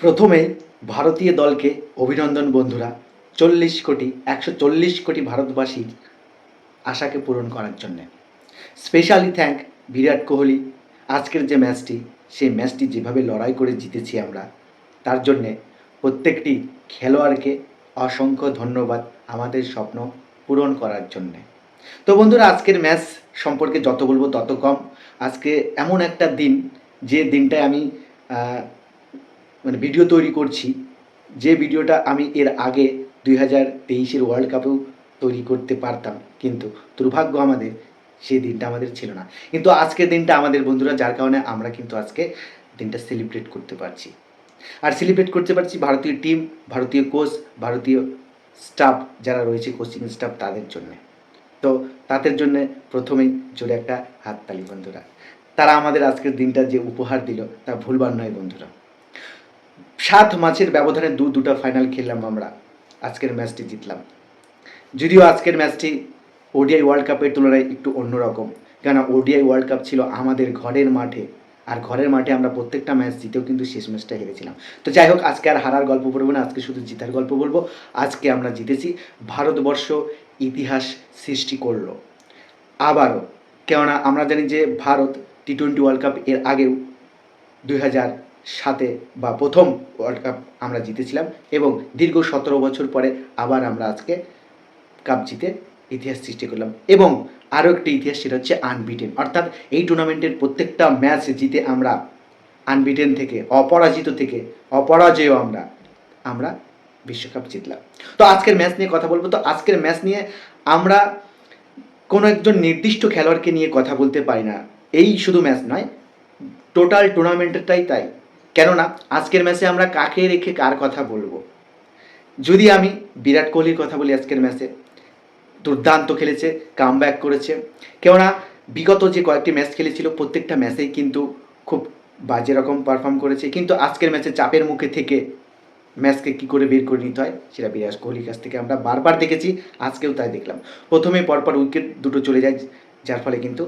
প্রথমেই ভারতীয় দলকে অভিনন্দন বন্ধুরা, চল্লিশ কোটি, একশো চল্লিশ কোটি ভারতবাসীর আশাকে পূরণ করার জন্যে। স্পেশালি থ্যাঙ্ক বিরাট কোহলি, আজকের যে ম্যাচটি, সেই ম্যাচটি যেভাবে লড়াই করে জিতেছি আমরা, তার জন্যে প্রত্যেকটি খেলোয়াড়কে অসংখ্য ধন্যবাদ আমাদের স্বপ্ন পূরণ করার জন্যে। তো বন্ধুরা, আজকের ম্যাচ সম্পর্কে যত বলব তত কম। আজকে এমন একটা দিন, যে দিনটায় আমি মানে ভিডিও তৈরি করছি, যে ভিডিওটা আমি এর আগে দুই হাজার তেইশের ওয়ার্ল্ড কাপেও তৈরি করতে পারতাম। কিন্তু দুর্ভাগ্য আমাদের সেই দিনটা আমাদের ছিল না। কিন্তু আজকের দিনটা আমাদের বন্ধুরা, যার কারণে আমরা কিন্তু আজকে দিনটা সেলিব্রেট করতে পারছি। আর সেলিব্রেট করতে পারছি ভারতীয় টিম ভারতীয় কোচ ভারতীয় স্টাফ যারা রয়েছে কোচিং স্টাফ তাদের জন্যে। তো তাদের জন্য প্রথমেই জোরে একটা হাততালি বন্ধুরা। তারা আমাদের আজকের দিনটা যে উপহার দিল, তা ভুলবার নয় বন্ধুরা। সাত ম্যাচের ব্যবধানে দু দুটো ফাইনাল খেললাম আমরা। আজকের ম্যাচটি জিতলাম। যদিও আজকের ম্যাচটি ওডিআই ওয়ার্ল্ড কাপের তুলনায় একটু অন্যরকম। কেননা ওডিআই ওয়ার্ল্ড কাপ ছিল আমাদের ঘরের মাঠে। আর ঘরের মাঠে আমরা প্রত্যেকটা ম্যাচ জিতেও কিন্তু শেষ ম্যাচটা হেরেছিলাম। তো যাই হোক, আজকে আর হারার গল্প বলব না, আজকে শুধু জিতার গল্প বলব। আজকে আমরা জিতেছি, ভারতবর্ষ ইতিহাস সৃষ্টি করল। আবারও, কেননা আমরা জানি যে Bharat T twenty World Cup এর আগেও দুই হাজার সাতে বা প্রথম ওয়ার্ল্ড কাপ আমরা জিতেছিলাম এবং দীর্ঘ সতেরো বছর পরে আবার আমরা আজকে কাপ জিতে ইতিহাস সৃষ্টি করলাম। এবং আরও একটি ইতিহাস সেটা হচ্ছে আনবিটেন অর্থাৎ এই টুর্নামেন্টের প্রত্যেকটা ম্যাচ জিতে আমরা আনবিটেন থেকে, অপরাজিত থেকে, অপরাজেয় আমরা আমরা বিশ্বকাপ জিতলাম। তো আজকের ম্যাচ নিয়ে কথা বলব। তো আজকের ম্যাচ নিয়ে আমরা কোনো একজন নির্দিষ্ট খেলোয়াড়কে নিয়ে কথা বলতে পারি না। এই শুধু ম্যাচ নয় টোটাল টুর্নামেন্টটাই তাই। কেননা আজকের ম্যাচে আমরা কাকে রেখে কার কথা বলব? যদি আমি বিরাট কোহলির কথা বলি আজকের ম্যাচে দুর্দান্ত খেলেছে কাম করেছে। কেননা বিগত যে কয়েকটি ম্যাচ খেলেছিল, প্রত্যেকটা ম্যাচেই কিন্তু খুব বাজে রকম পারফর্ম করেছে। কিন্তু আজকের ম্যাচে চাপের মুখে থেকে ম্যাচকে কী করে বের করে নিতে হয়, সেটা বিরাট কোহলির কাছ থেকে আমরা বারবার দেখেছি, আজকেও তাই দেখলাম। প্রথমে পরপর উইকেট দুটো চলে যায়, যার ফলে কিন্তু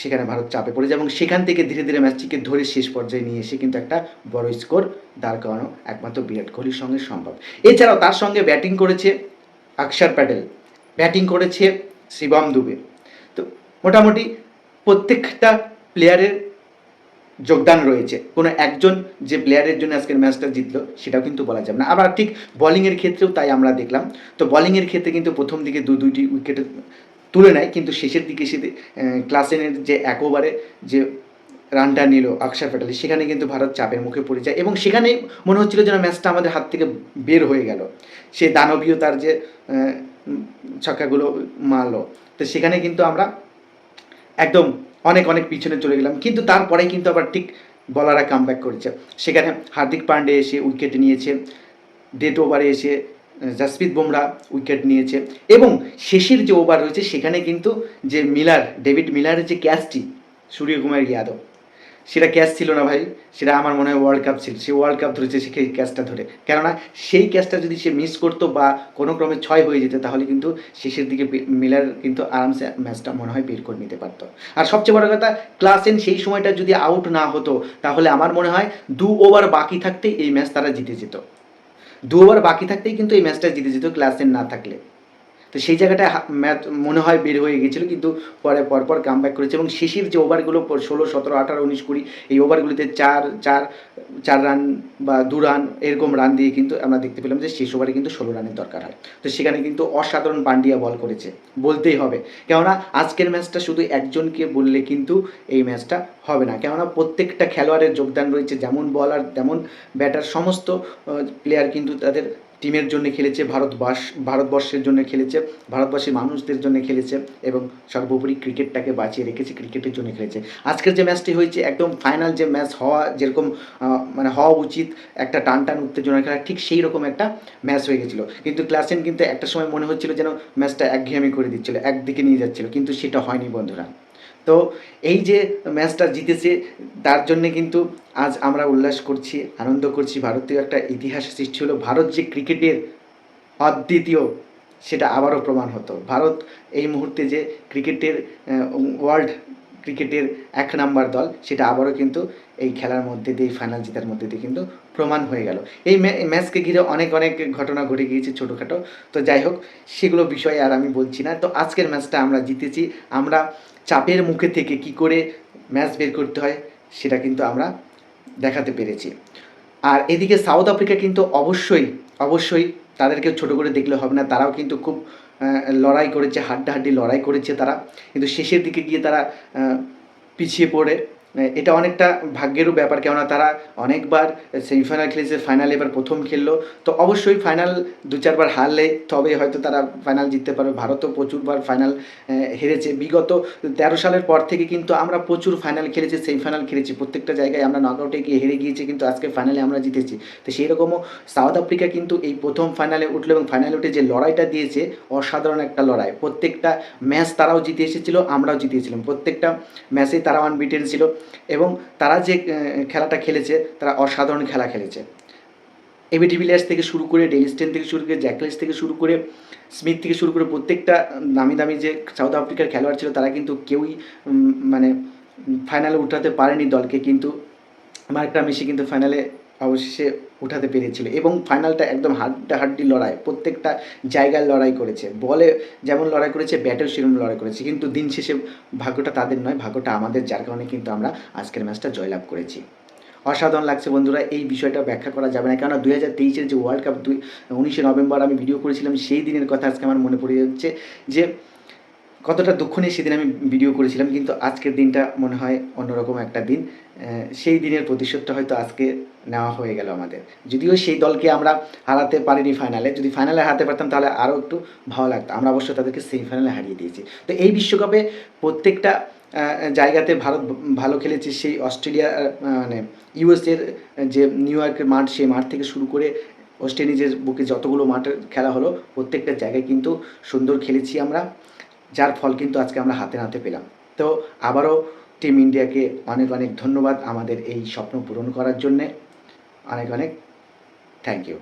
সেখানে ভারত চাপে পড়ে যায় এবং সেখান থেকে ধীরে ধীরে ম্যাচটিকে ধরে শেষ পর্যায়ে নিয়ে এসে কিন্তু একটা বড় স্কোর দাঁড় করানো একমাত্র বিরাট কোহলির সঙ্গে সম্ভব। এছাড়াও তার সঙ্গে ব্যাটিং করেছে অক্ষর প্যাটেল। ব্যাটিং করেছে শিবম দুবে। তো মোটামুটি প্রত্যেকটা প্লেয়ারের যোগদান রয়েছে। কোনো একজন যে প্লেয়ারের জন্য আজকের ম্যাচটা জিতলো, সেটাও কিন্তু বলা যাবে না। আবার ঠিক বোলিংয়ের ক্ষেত্রেও তাই আমরা দেখলাম। তো বোলিংয়ের ক্ষেত্রে কিন্তু প্রথম দিকে দু দুইটি উইকেটে তুলে নেয়, কিন্তু শেষের দিকে সে ক্লাসেনের যে এক ওভারে যে রানটা নিল অক্ষর প্যাটালি সেখানে কিন্তু ভারত চাপের মুখে পড়ে যায়। এবং সেখানে মনে হচ্ছিল যেন ম্যাচটা আমাদের হাত থেকে বের হয়ে গেল। সে দানবীয় তার যে ছক্কাগুলো মারলো। তো সেখানে কিন্তু আমরা একদম অনেক অনেক পিছনে চলে গেলাম। কিন্তু তারপরে কিন্তু আবার ঠিক বলারা কাম করেছে। সেখানে হার্দিক পান্ডে এসে উইকেট নিয়েছে। ডেট ওভারে এসে জাসপ্রীত বুমরা উইকেট নিয়েছে। এবং শেষের যে ওভার রয়েছে, সেখানে কিন্তু যে মিলার, ডেভিড মিলারের যে ক্যাচটি সূর্যকুমার যাদব, সেটা ক্যাচ ছিল না ভাই। সেটা আমার মনে হয় ওয়ার্ল্ড কাপ ছিল। সে ওয়ার্ল্ড কাপ ধরেছে, সে ক্যাচটা ধরে। কেননা, সেই ক্যাচটা যদি সে মিস করতো বা কোনো ক্রমে ছয় হয়ে যেত, তাহলে কিন্তু শেষের দিকে মিলার কিন্তু আরামসে ম্যাচটা মনে হয় বের করে নিতে পারতো। আর সবচেয়ে বড় কথা ক্লাসেন সেই সময়টা যদি আউট না হতো, তাহলে আমার মনে হয় দু ওভার বাকি থাকতে এই ম্যাচ তারা জিতে যেত। দু ওভার বাকি থাকতেই কিন্তু এই ম্যাচটা জিতে যেত ক্লাসেন না থাকলে। তো সেই জায়গাটায় ম্যাচ মনে হয় বের হয়ে গেছিল, কিন্তু পরে পরপর কাম ব্যাক করেছে এবং শেষের যে ওভারগুলো ষোলো, সতেরো, আঠারো, উনিশ, কুড়ি, এই ওভারগুলিতে চার চার চার রান বা দু রান এরকম রান দিয়ে কিন্তু আমরা দেখতে পেলাম যে শেষ ওভারে কিন্তু ষোলো রানের দরকার হয়। তো সেখানে কিন্তু অসাধারণ পান্ডিয়া বল করেছে, বলতেই হবে। কেননা আজকের ম্যাচটা শুধু একজনকে বললে কিন্তু এই ম্যাচটা হবে না। কেননা প্রত্যেকটা খেলোয়াড়ের যোগদান রয়েছে, যেমন বলার তেমন ব্যাটার সমস্ত প্লেয়ার কিন্তু তাদের টিমের জন্য খেলেছে ভারতবাস ভারতবর্ষের জন্য খেলেছে ভারতবর্ষের মানুষদের জন্য খেলেছে এবং সর্বোপরি ক্রিকেটটাকে বাঁচিয়ে রেখেছে, ক্রিকেটের জন্য খেলেছে। আজকের যে ম্যাচটি হয়েছে, একদম ফাইনাল যে ম্যাচ হওয়া যেরকম মানে হওয়া উচিত, একটা টান টান উত্তেজনার খেলা, ঠিক সেই রকম একটা ম্যাচ হয়ে গেছিল। কিন্তু ক্লাসেন কিন্তু একটা সময় মনে হচ্ছিল যেন ম্যাচটা একঘেয়েমি করে দিচ্ছিল, একদিকে নিয়ে যাচ্ছিল, কিন্তু সেটা হয়নি বন্ধুরা। তো এই যে ম্যাচটা জিতেছে, তার জন্যে কিন্তু আজ আমরা উল্লাস করছি, আনন্দ করছি। ভারতীয় একটা ইতিহাস সৃষ্টি হলো। ভারত যে ক্রিকেটের অদ্বিতীয়, সেটা আবারও প্রমাণ হতো। ভারত এই মুহূর্তে যে ক্রিকেটের ওয়ার্ল্ড ক্রিকেটের এক নাম্বার দল, সেটা আবারও কিন্তু এই খেলার মধ্যে দিয়ে ফাইনাল জেতার মধ্যে দিয়ে কিন্তু প্রমাণ হয়ে গেল। এই ম্যাচকে ঘিরে অনেক অনেক ঘটনা ঘটে গিয়েছে ছোটোখাটো। তো যাই হোক, সেগুলো বিষয়ে আর আমি বলছি না। তো আজকের ম্যাচটা আমরা জিতেছি। আমরা চাপের মুখে থেকে কি করে ম্যাচ বের করতে হয় সেটা কিন্তু আমরা দেখাতে পেরেছি। আর এদিকে সাউথ আফ্রিকা কিন্তু অবশ্যই অবশ্যই তাদেরকে ছোট করে দেখলে হবে না। তারাও কিন্তু খুব লড়াই করেছে, হাড্ডাহাড্ডি লড়াই করেছে তারা। কিন্তু শেষের দিকে গিয়ে তারা পিছিয়ে পড়ে। এটা অনেকটা ভাগ্যেরও ব্যাপার, কেননা তারা অনেকবার সেমিফাইনাল খেলেছে ফাইনাল এবার প্রথম খেললো। তো অবশ্যই ফাইনাল দু চারবার হারলে তবে হয়তো তারা ফাইনাল জিততে পারবে। ভারতও প্রচুরবার ফাইনাল হেরেছে। বিগত তেরো সালের পর থেকে কিন্তু আমরা প্রচুর ফাইনাল খেলেছি সেমিফাইনাল খেলেছি। প্রত্যেকটা জায়গায় আমরা নকআউটে গিয়ে হেরে গিয়েছি, কিন্তু আজকে ফাইনালে আমরা জিতেছি। তো সেই রকমও সাউথ আফ্রিকা কিন্তু এই প্রথম ফাইনালে উঠল এবং ফাইনালে উঠে যে লড়াইটা দিয়েছে, অসাধারণ একটা লড়াই। প্রত্যেকটা ম্যাচ তারাও জিতে এসেছিল, আমরাও জিতেছিলাম প্রত্যেকটা ম্যাচেই তারা আনবিটেন ছিল। এবং তারা যে খেলাটা খেলেছে, তারা অসাধারণ খেলা খেলেছে। এবি ভিলিয়ার্স থেকে শুরু করে ডেলিস্টেন থেকে শুরু করে জ্যাকলেস থেকে শুরু করে স্মিথ থেকে শুরু করে, প্রত্যেকটা দামি দামি যে সাউথ আফ্রিকার খেলোয়াড় ছিল, তারা কিন্তু কেউই মানে ফাইনালে উঠাতে পারেনি দলকে। কিন্তু মার্কটা মেসি কিন্তু ফাইনালে অবশেষে উঠাতে পেরেছিল এবং ফাইনালটা একদম হাড্ডাহাড্ডি লড়াই, প্রত্যেকটা জায়গায় লড়াই করেছে। বলে যেমন লড়াই করেছে, ব্যাটেও সেরকম লড়াই করেছে। কিন্তু দিন শেষে ভাগ্যটা তাদের নয়, ভাগ্যটা আমাদের, যার কারণে কিন্তু আমরা আজকের ম্যাচটা জয়লাভ করেছি। অসাধারণ লাগছে বন্ধুরা, এই বিষয়টা ব্যাখ্যা করা যাবে না। কেননা দুই হাজার তেইশের যে ওয়ার্ল্ড কাপ দুই উনিশে নভেম্বর আমি ভিডিও করেছিলাম, সেই দিনের কথা আজকে আমার মনে পড়ে যাচ্ছে যে কতটা দুঃখ নিয়ে সেদিন আমি ভিডিও করেছিলাম, কিন্তু আজকের দিনটা মনে হয় অন্যরকম একটা দিন। সেই দিনের প্রতিশোধটা হয়তো আজকে নেওয়া হয়ে গেল আমাদের। যদিও সেই দলকে আমরা হারাতে পারিনি ফাইনালে, যদি ফাইনালে হারাতে পারতাম তাহলে আরও একটু ভালো লাগতো। আমরা অবশ্য তাদেরকে সেমিফাইনালে হারিয়ে দিয়েছি। তো এই বিশ্বকাপে প্রত্যেকটা জায়গাতে ভারত ভালো খেলেছে সেই অস্ট্রেলিয়া মানে ইউএসের যে নিউ ইয়র্কের মাঠ, সেই মাঠ থেকে শুরু করে ওয়েস্ট ইন্ডিজের বুকে যতগুলো মাঠের খেলা হলো, প্রত্যেকটা জায়গায় কিন্তু সুন্দর খেলেছি আমরা। যার ফল কিন্তু আজকে আমরা হাতে নাতে পেলাম। তো আবারও টিম ইন্ডিয়াকে অনেক অনেক ধন্যবাদ আমাদের এই স্বপ্ন পূরণ করার জন্যে। অনেক অনেক থ্যাংক ইউ